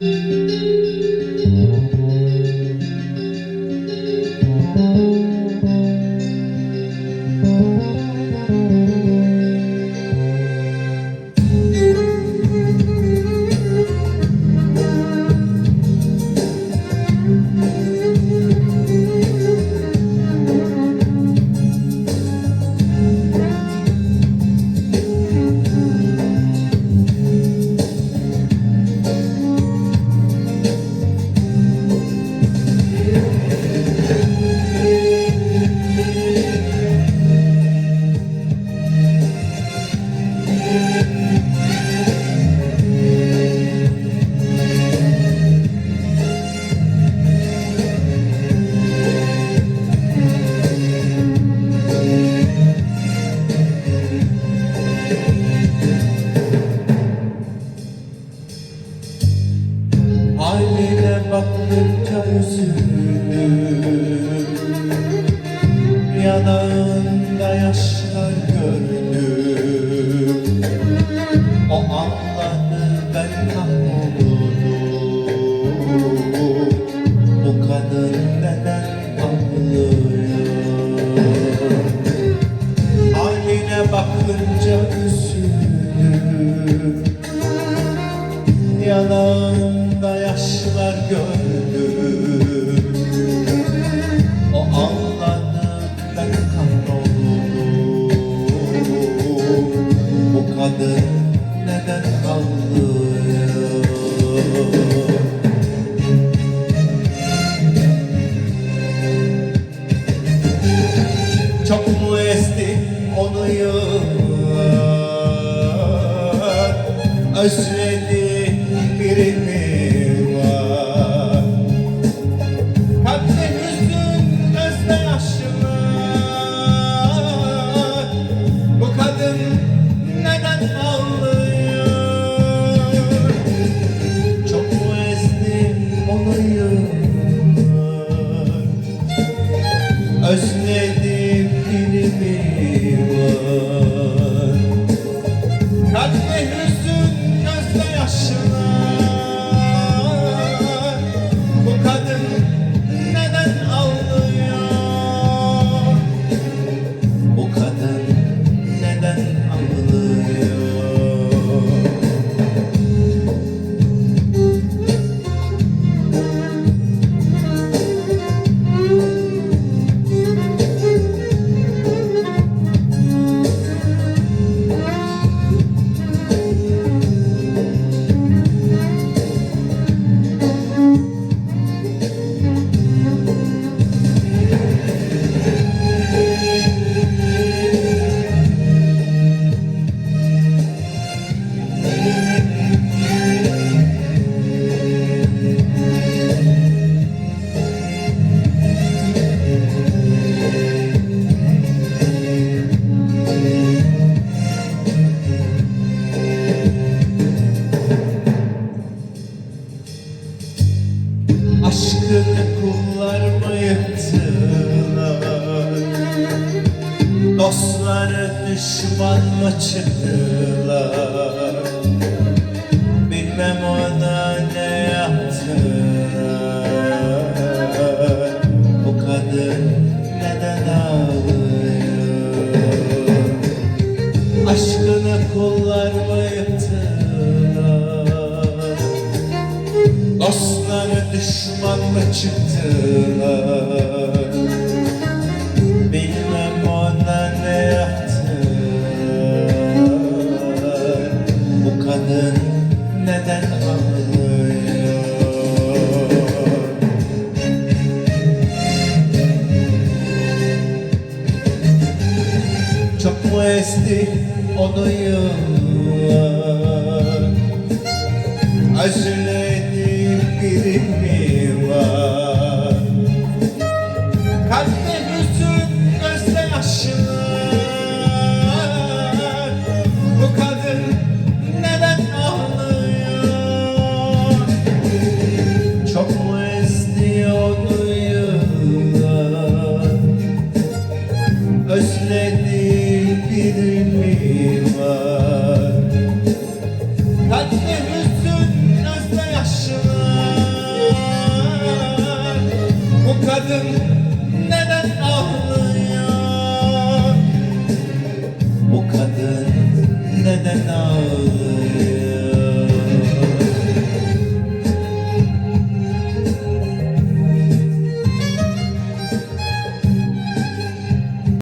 Música baktıkça üzüldüm Yanağında yaşlar gördüm yaşlar gördüm. O ben kahroldum Bu kadın neden ağlıyor Çok mu esti onu yıllar? Özledi filmi var Aşkını kullar mı yıktılar Dostları düşman mı çıktılar? Bilmem ona ne yaptılar. Bu kadın neden ağlıyor? Aşkını kullar mı yıktılar Dostları düşman mı çıktılar. Bilmem ona ne yaptılar. Bu kadın neden ağlıyor? Çok mu esti onu yıllar? Özledim senin bir hüzün gözde yaşına Bu kadın